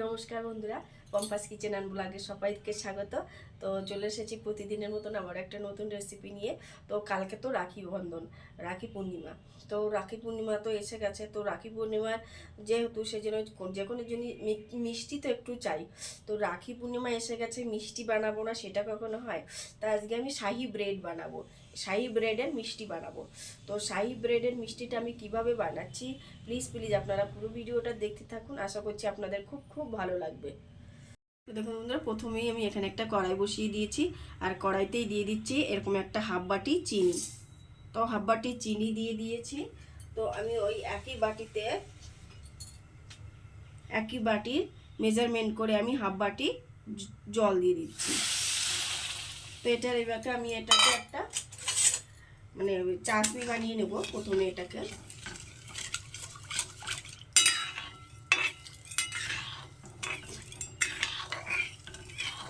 নমস্কার বন্ধুরা, পম্পাস kitchen and ব্লগে সবাইকে স্বাগত। তো চলে এসেছি প্রতিদিনের মতন আবার একটা নতুন রেসিপি নিয়ে। তো কালকে তো রাখি বন্ধন, রাখি পূর্ণিমা। তো রাখি পূর্ণিমা তো এসে গেছে। তো রাখি পূর্ণিমার যেহেতু সেজন্য যে কোনো জিনিস মিষ্টি তো একটু চাই। তো রাখি পূর্ণিমা এসে গেছে, মিষ্টি বানাবো না, সেটা কখনো হয়? তা আজকে আমি শাহি ব্রেড বানাবো। শাহি ব্রেডের মিষ্টি বানাবো। তো শাহি ব্রেডের মিষ্টিটা আমি কীভাবে বানাচ্ছি প্লিজ প্লিজ আপনারা পুরো ভিডিওটা দেখতে থাকুন। আশা করছি আপনাদের খুব খুব ভালো লাগবে। তো দেখুন বন্ধুরা, প্রথমেই আমি এখানে একটা কড়াই বসিয়ে দিয়েছি, আর কড়াইতেই দিয়ে দিচ্ছি এরকম একটা হাফ বাটি চিনি। তো হাফ বাটি চিনি দিয়ে দিয়েছি। তো আমি ওই একই বাটিতে, একই বাটির মেজারমেন্ট করে আমি হাফ বাটি জল দিয়ে দিচ্ছি। তো এটার এবারে আমি এটাকে একটা চাটনি বানিয়ে নেব প্রথমে এটাকে।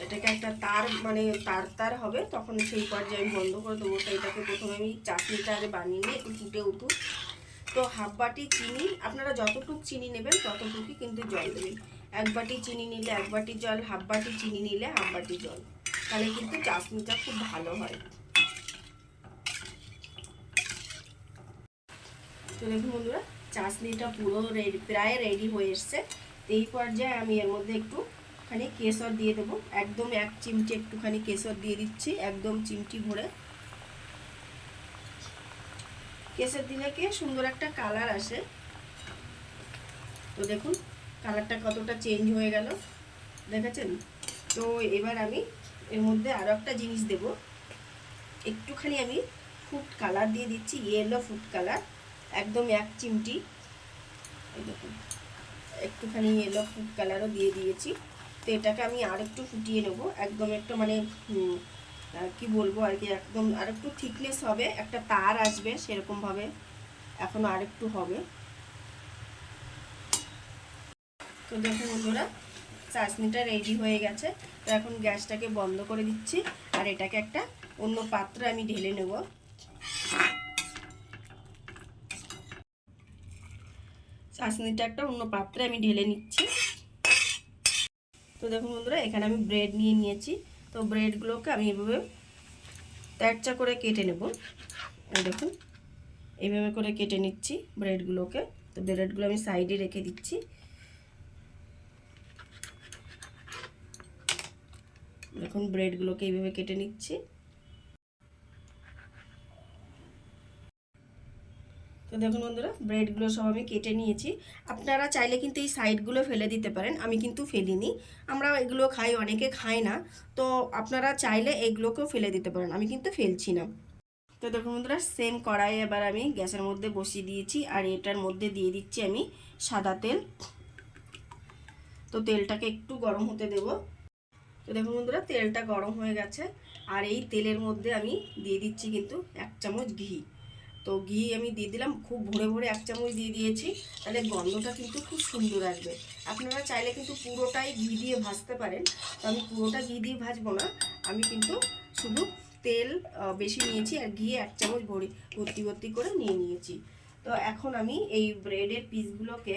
এটাকে একটা তার মানে তার তার হবে, তখন সেই পর্যায়ে আমি বন্ধ করে দেবো। তো এটাকে প্রথমে আমি চাটনিটা আগে বানিয়ে নিয়ে একটু ফুটে উঠুক। তো হাফ বাটি চিনি, আপনারা যতটুক চিনি নেবেন ততটুকুই কিন্তু জল দেবেন। এক বাটি চিনি নিলে এক বাটি জল, হাফ বাটি চিনি নিলে হাফ বাটি জল। তাহলে কিন্তু চাটনিটা খুব ভালো হয়। তো দেখুন বন্ধুরা চাটনিটা পুরো রেডি প্রায় রেডি হয়ে এসছে। এই পর্যায়ে আমি এর মধ্যে একটু খানি কেশর দিয়ে দেবো। একদম এক চিমটি একটুখানি কেশর দিয়ে দিচ্ছি, একদম চিমটি ভরে। কেশর দিলে কি সুন্দর একটা কালার আসে। তো দেখুন কালারটা কতটা চেঞ্জ হয়ে গেল। দেখেছেন? তো এবার আমি এর মধ্যে আরও একটা জিনিস দেব। একটুখানি আমি ফুড কালার দিয়ে দিচ্ছি ইয়েলো ফুড কালার একদম এক চিমটি। এই দেখুন, একটুখানি ইয়েলো ফুড কালারও দিয়ে দিয়েছি। তো এটাকে আমি আর একটু ফুটিয়ে নেব। একদম একটু মানে কি বলব আর কি, একদম আর একটু থিকনেস হবে, একটা তার আসবে সেরকমভাবে এখনও আর একটু হবে। তো দেখুন বন্ধুরা চাটনিটা রেডি হয়ে গেছে। তো এখন গ্যাসটাকে বন্ধ করে দিচ্ছি আর এটাকে একটা অন্য পাত্রে আমি ঢেলে নেব। চাটনিটা একটা অন্য পাত্রে আমি ঢেলে নিচ্ছি। তো দেখুন বন্ধুরা, এখানে আমি ব্রেড নিয়ে নিয়েছি। তো ব্রেডগুলোকে আমি এভাবে ত্যাগচা করে কেটে নেব। দেখুন এইভাবে করে কেটে নিচ্ছি ব্রেডগুলোকে তো ব্রেডগুলো আমি সাইডে রেখে দিচ্ছি। দেখুন ব্রেডগুলোকে এইভাবে কেটে নিচ্ছি। তো দেখুন বন্ধুরা ব্রেডগুলো সব আমি কেটে নিয়েছি। আপনারা চাইলে কিন্তু এই সাইডগুলো ফেলে দিতে পারেন, আমি কিন্তু ফেলিনি। আমরা এগুলো খাই, অনেকে খাই না। তো আপনারা চাইলে এগুলোকেও ফেলে দিতে পারেন, আমি কিন্তু ফেলছি না। তো দেখুন বন্ধুরা সেম কড়াই এবার আমি গ্যাসের মধ্যে বসিয়ে দিয়েছি, আর এটার মধ্যে দিয়ে দিচ্ছি আমি সাদা তেল। তো তেলটাকে একটু গরম হতে দেব। তো দেখুন বন্ধুরা, তেলটা গরম হয়ে গেছে, আর এই তেলের মধ্যে আমি দিয়ে দিচ্ছি কিন্তু এক চামচ ঘি। তো ঘি আমি দিয়ে দিলাম, খুব ভরে ভরে এক চামচ দিয়ে দিয়েছি, তাহলে গন্ধটা কিন্তু খুব সুন্দর আসবে। আপনারা চাইলে কিন্তু পুরোটাই ঘি দিয়ে ভাজতে পারেন, তো আমি পুরোটা ঘি দিয়ে ভাজবো না, আমি কিন্তু শুধু তেল বেশি নিয়েছি আর ঘি এক চামচ ভরি, ভর্তি ভর্তি করে নিয়ে নিয়েছি। তো এখন আমি এই ব্রেডের পিসগুলোকে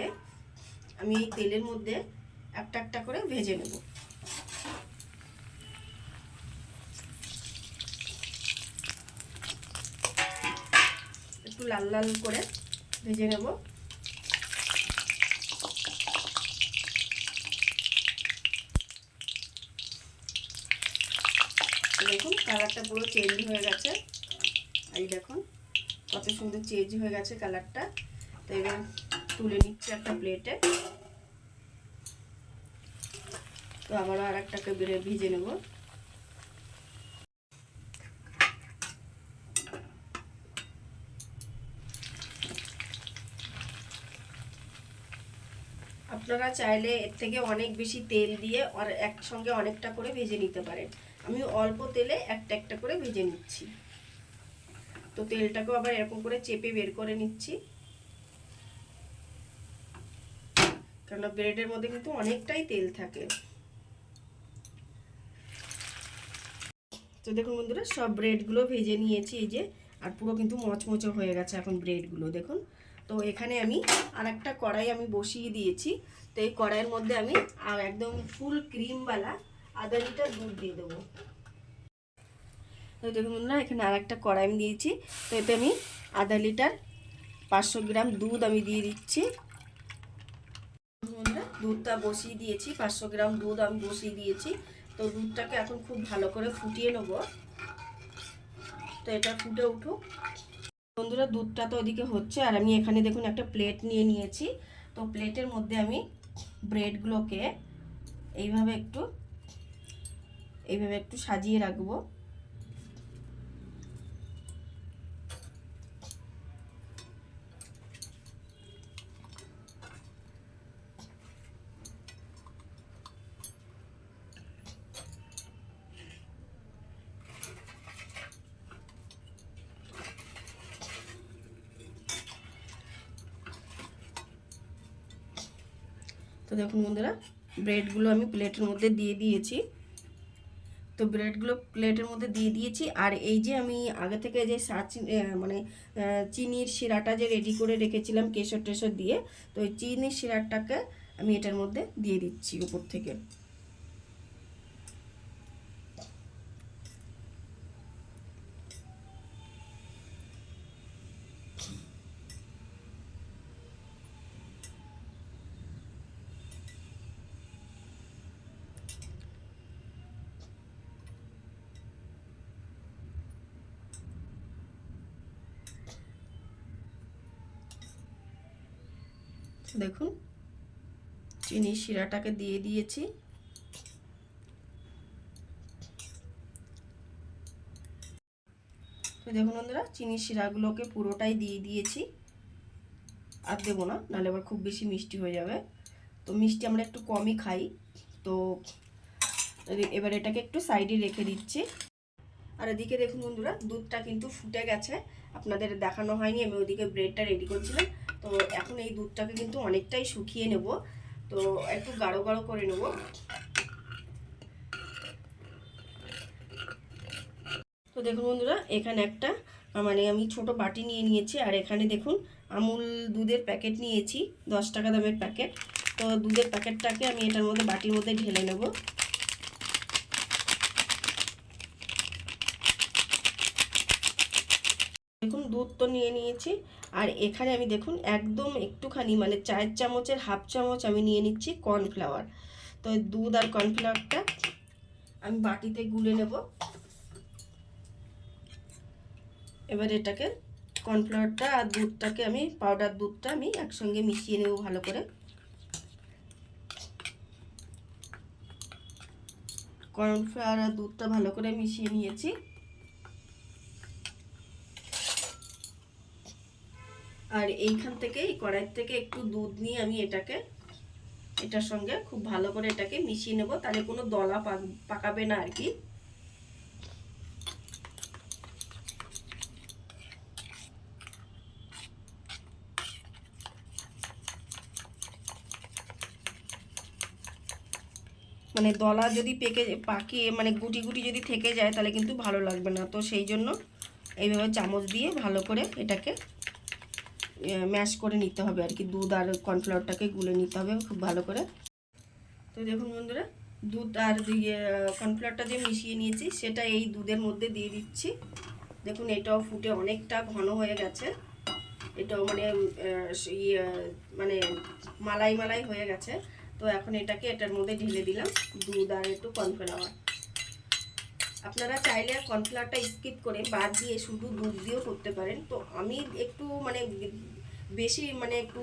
আমি এই তেলের মধ্যে একটা একটা করে ভেজে নেব একটু লাল লাল করে ভেজে নেব। দেখুন কালারটা পুরো চেঞ্জ হয়ে গেছে। এই দেখুন কত সুন্দর চেঞ্জ হয়ে গেছে কালারটা। তো এবার তুলে নিচ্ছি একটা প্লেটে তো আবারও আর একটাকে বেড়ে ভিজে নেব। আপনারা চাইলে এর থেকে অনেক বেশি তেল দিয়ে আর একসঙ্গে অনেকটা করে ভেজে নিতে পারেন। আমি অল্প তেলে একটা একটা করে ভেজে নিচ্ছি। তো তেলটাকেও আবার এরকম করে চেপে বের করে নিচ্ছি। কেননা ব্রেডের মধ্যে কিন্তু অনেকটাই তেল থাকে। তো দেখুন বন্ধুরা, সব ব্রেডগুলো ভেজে নিয়েছি এই যে, আর পুরো কিন্তু মচমচে হয়ে গেছে এখন ব্রেডগুলো, দেখুন। তো এখানে আমি আর একটা কড়াই আমি বসিয়ে দিয়েছি। তো এই কড়াইয়ের মধ্যে আমি একদম ফুল ক্রিমওয়ালা আধা লিটার দুধ দিয়ে দেবো। তো দেখুন বন্ধুরা, এখানে আর একটা কড়াই আমি দিয়েছি। তো এতে আমি আধা লিটার পাঁচশো গ্রাম দুধ আমি দিয়ে দিচ্ছি। দুধটা বসিয়ে দিয়েছি, পাঁচশো গ্রাম দুধ আমি বসিয়ে দিয়েছি। তো দুধটাকে এখন খুব ভালো করে ফুটিয়ে নেব। তো এটা ফুটে উঠুক। বন্ধুরা দুধটা তো ওদিকে হচ্ছে, আর আমি এখানে দেখুন একটা প্লেট নিয়ে নিয়েছি। তো প্লেটের মধ্যে আমি ব্রেডগুলোকে এইভাবে একটু এইভাবে একটু সাজিয়ে রাখব। দেখুন বন্ধুরা, ব্রেডগুলো আমি প্লেটের মধ্যে দিয়ে দিয়েছি। তো ব্রেডগুলো প্লেটের মধ্যে দিয়ে দিয়েছি, আর এই যে আমি আগে থেকে যে সাচি মানে চিনির শিরাটা যে রেডি করে রেখেছিলাম কেশর টেশর দিয়ে, তো ওই চিনির শিরাটাকে আমি এটার মধ্যে দিয়ে দিচ্ছি উপর থেকে। দেখুন। চিনির শিরাটাকে দিয়ে দিয়েছি। তো দেখুন বন্ধুরা চিনির শিরাগুলোকে পুরোটাই দিয়ে দিয়েছি। আর দেবো না, নাহলে আবার খুব বেশি মিষ্টি হয়ে যাবে। তো মিষ্টি আমরা একটু কমই খাই। তো এবার এটাকে একটু সাইডে রেখে দিচ্ছি। আর এদিকে দেখুন বন্ধুরা, দুধটা কিন্তু ফুটে গেছে। আপনাদের দেখানো হয়নি, আমি ওদিকে ব্রেডটা রেডি করছিলাম। তো এখন এই দুধটাকে কিন্তু অনেকটাই শুকিয়ে নেব। তো একটু গাঢ় গাঢ় করে নেব। তো দেখুন বন্ধুরা, এখানে একটা মানে আমি ছোট বাটি নিয়ে নিয়েছি, আর এখানে দেখুন আমুল দুধের প্যাকেট নিয়েছি, দশ টাকা দামের প্যাকেট। তো দুধের প্যাকেটটাকে আমি এটার মধ্যে বাটির মধ্যে ঢেলে নেব। দেখুন দুধ তো নিয়ে নিয়েছি। আর এখানে আমি দেখুন একদম একটুখানি মানে চায়ের চামচের হাফ চামচ আমি নিয়ে নিচ্ছি কর্নফ্লাওয়ার। তো দুধ আর কর্নফ্লাওয়ারটা আমি বাটিতে গুলে নেব। এবার এটাকে কর্নফ্লাওয়ারটা আর দুধটাকে আমি, পাউডার দুধটা আমি একসঙ্গে মিশিয়ে নেব ভালো করে। কর্নফ্লাওয়ার আর দুধটা ভালো করে মিশিয়ে নিয়েছি। আর এইখান থেকে, এই কড়াই থেকে একটু দুধ নিয়ে আমি এটাকে, এটার সঙ্গে খুব ভালো করে এটাকে মিশিয়ে নেব। তাহলে কোনো দলা পাকাবে না আর কি। মানে দলা যদি পেকে, পাকিয়ে মানে গুটি গুটি যদি থেকে যায়, তাহলে কিন্তু ভালো লাগবে না। তো সেই জন্য এইভাবে চামচ দিয়ে ভালো করে এটাকে ম্যাশ করে নিতে হবে আর কি। দুধ আর কর্নফ্লাওয়ারটাকে গুলে নিতে হবে খুব ভালো করে। তো দেখুন বন্ধুরা, দুধ আর দিয়ে কর্নফ্লাওয়ারটা যে মিশিয়ে নিয়েছি, সেটা এই দুধের মধ্যে দিয়ে দিচ্ছি। দেখুন, এটাও ফুটে অনেকটা ঘন হয়ে গেছে। এটাও মানে ইয়ে মানে মালাই মালাই হয়ে গেছে। তো এখন এটাকে এটার মধ্যে ঢেলে দিলাম, দুধ আর একটু কর্নফ্লাওয়ার আপনারা চাইলে কর্নফ্লাওয়ারটা স্কিপ করে বাদ দিয়ে শুধু দুধ দিয়েও করতে পারেন। তো আমি একটু মানে বেশি মানে একটু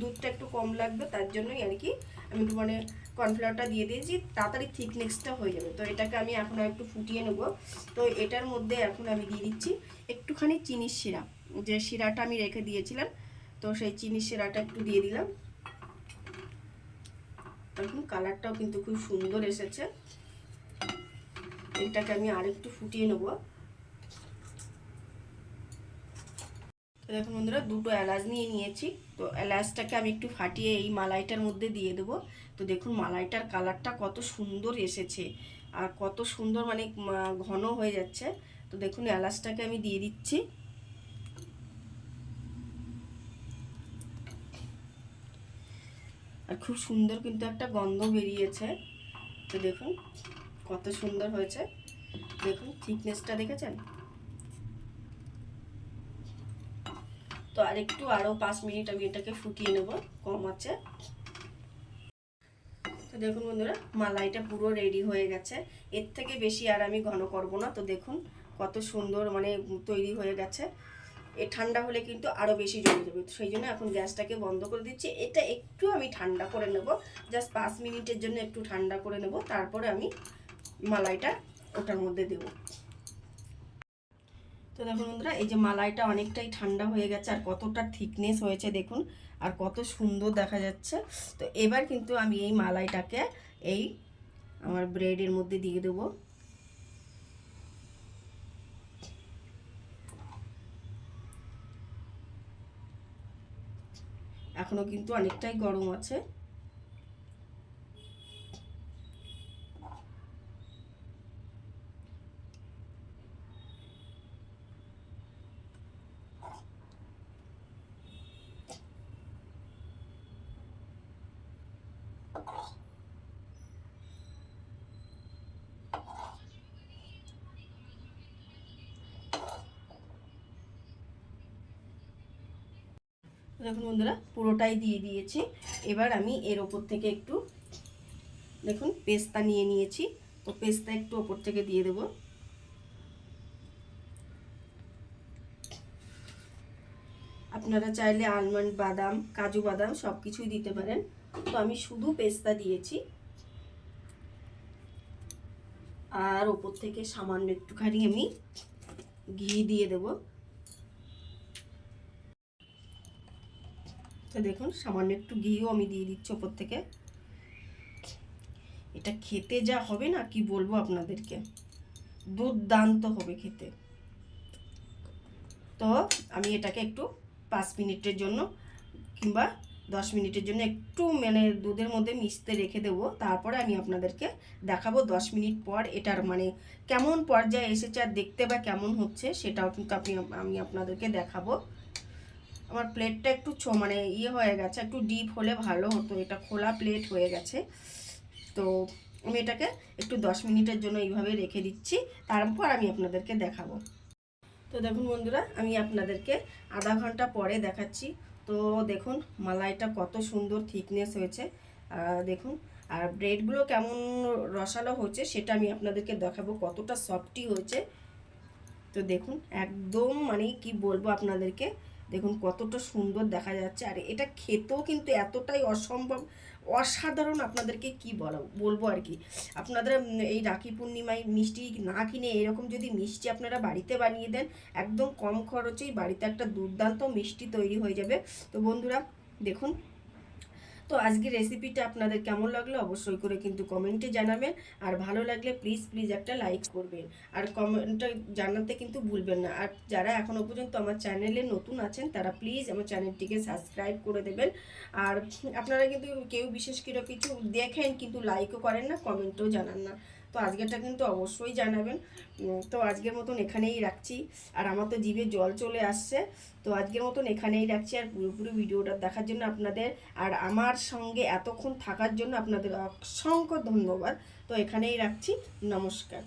দুধটা একটু কম লাগবে, তার জন্যই আর কি আমি একটু মানে কর্নফ্লাওয়ারটা দিয়ে দিয়েছি। তাড়াতাড়ি থিকনেসটা হয়ে যাবে। তো এটাকে আমি এখন একটু ফুটিয়ে নেব। তো এটার মধ্যে এখন আমি দিয়ে দিচ্ছি একটুখানি চিনির শিরা। যে শিরাটা আমি রেখে দিয়েছিলাম, তো সেই চিনির শিরাটা একটু দিয়ে দিলাম। দেখুন কালারটাও কিন্তু খুব সুন্দর এসেছে। এটাকে আমি আরেকটু ফুটিয়ে নেব। তো দেখুন বন্ধুরা, দুটো এলাচ নিয়ে নিয়েছি। তো এলাচটাকে আমি একটু ফাটিয়ে এই মালাইটার মধ্যে দিয়ে দেবো। তো দেখুন মালাইটার কালারটা কত সুন্দর এসেছে আর কত সুন্দর মানে ঘন হয়ে যাচ্ছে। তো দেখুন এলাচটাকে আমি দিয়ে দিচ্ছি। আর খুব সুন্দর কিন্তু একটা গন্ধ বেরিয়েছে। তো দেখুন কত সুন্দর হয়েছে। দেখুন থিকনেসটা দেখেছেন? তো আর একটু আরও পাঁচ মিনিট আমি এটাকে ফুটিয়ে নেব, কম আছে। তো দেখুন বন্ধুরা, মালাইটা পুরো রেডি হয়ে গেছে। এর থেকে বেশি আর আমি ঘন করব না। তো দেখুন, কত সুন্দর মানে তৈরি হয়ে গেছে। এ ঠান্ডা হলে কিন্তু আরও বেশি জমে যাবে। সেই জন্য এখন গ্যাসটাকে বন্ধ করে দিচ্ছি। এটা একটু আমি ঠান্ডা করে নেব। জাস্ট পাঁচ মিনিটের জন্য একটু ঠান্ডা করে নেব। তারপরে আমি মালাইটা ওটার মধ্যে দেব। তো দেখুন বন্ধুরা, এই যে মালাইটা অনেকটাই ঠান্ডা হয়ে গেছে আর কতটা থিকনেস হয়েছে দেখুন, আর কত সুন্দর দেখা যাচ্ছে। তো এবার কিন্তু আমি এই মালাইটাকে এই আমার ব্রেডের মধ্যে দিয়ে দেবো। এখনও কিন্তু অনেকটাই গরম আছে। দেখুন বন্ধুরা, পুরোটাই দিয়ে দিয়েছি। এবার আমি এর ওপর থেকে একটু, দেখুন, পেস্তা নিয়ে নিয়েছি। তো পেস্তা একটু ওপর থেকে দিয়ে দেব। আপনারা চাইলে আলমন্ড বাদাম, কাজু বাদাম সব কিছুই দিতে পারেন। তো আমি শুধু পেস্তা দিয়েছি। আর ওপর থেকে সামান্য একটুখানি আমি ঘি দিয়ে দেবো। তো দেখুন, সামান্য একটু ঘিও আমি দিয়ে দিচ্ছি ওপর থেকে। এটা খেতে যা হবে না, কি বলব আপনাদেরকে? দুর্দান্ত হবে খেতে। তো আমি এটাকে একটু পাঁচ মিনিটের জন্য কিংবা দশ মিনিটের জন্য একটু মানে দুধের মধ্যে মিশতে রেখে দেবো। তারপরে আমি আপনাদেরকে দেখাবো দশ মিনিট পর এটার মানে কেমন পর্যায়ে এসেছে আর দেখতে বা কেমন হচ্ছে, সেটাও কিন্তু আপনি আমি আপনাদেরকে দেখাবো। আমার প্লেটটা একটু ছো মানে ইয়ে হয়ে গেছে, একটু ডিপ হলে ভালো হতো। এটা খোলা প্লেট হয়ে গেছে। তো আমি এটাকে একটু দশ মিনিটের জন্য এইভাবে রেখে দিচ্ছি। তারপর আমি আপনাদেরকে দেখাবো। তো দেখুন বন্ধুরা, আমি আপনাদেরকে আধা ঘণ্টা পরে দেখাচ্ছি। তো দেখুন, মালাইটা কত সুন্দর থিকনেস হয়েছে। দেখুন, আর ব্রেডগুলো কেমন রসালো হচ্ছে, সেটা আমি আপনাদেরকে দেখাবো কতটা সফটি হয়েছে। তো দেখুন, একদম মানে কি বলব আপনাদেরকে দেখুন কতটা সুন্দর দেখা যাচ্ছে। আর এটা খেতেও কিন্তু এতটাই অসম্ভব, অসাধারণ আপনাদেরকে কি বলো, বলব আর কি। আপনাদের এই রাখি পূর্ণিমায় মিষ্টি না কিনে এরকম যদি মিষ্টি আপনারা বাড়িতে বানিয়ে দেন, একদম কম খরচেই বাড়িতে একটা দুর্দান্ত মিষ্টি তৈরি হয়ে যাবে। তো বন্ধুরা, দেখুন তো আজকে রেসিপিটা আপনাদের কেমন লাগল অবশ্যই করে কিন্তু কমেন্টে জানাবেন। আর ভালো লাগলে প্লিজ প্লিজ একটা লাইক করবেন। আর কমেন্টটা জানাতে কিন্তু ভুলবেন না। আর যারা এখনও পর্যন্ত আমার চ্যানেলে নতুন আছেন, তারা প্লিজ আমার চ্যানেলটিকে সাবস্ক্রাইব করে দেবেন। আর আপনারা কিন্তু কেউ বিশেষ কিছু দেখেন কিন্তু লাইকও করেন না কমেন্টও জানান না। তো আজকেরটা কিন্তু অবশ্যই জানাবেন। তো আজকের মতন এখানেই রাখছি। আর আমার তো জিভে জল চলে আসছে। তো আজকের মতন এখানেই রাখছি আর পুরোপুরি ভিডিওটা দেখার জন্য আপনাদের। আর আমার সঙ্গে এতক্ষণ থাকার জন্য আপনাদের অসংখ্য ধন্যবাদ। তো এখানেই রাখছি। নমস্কার।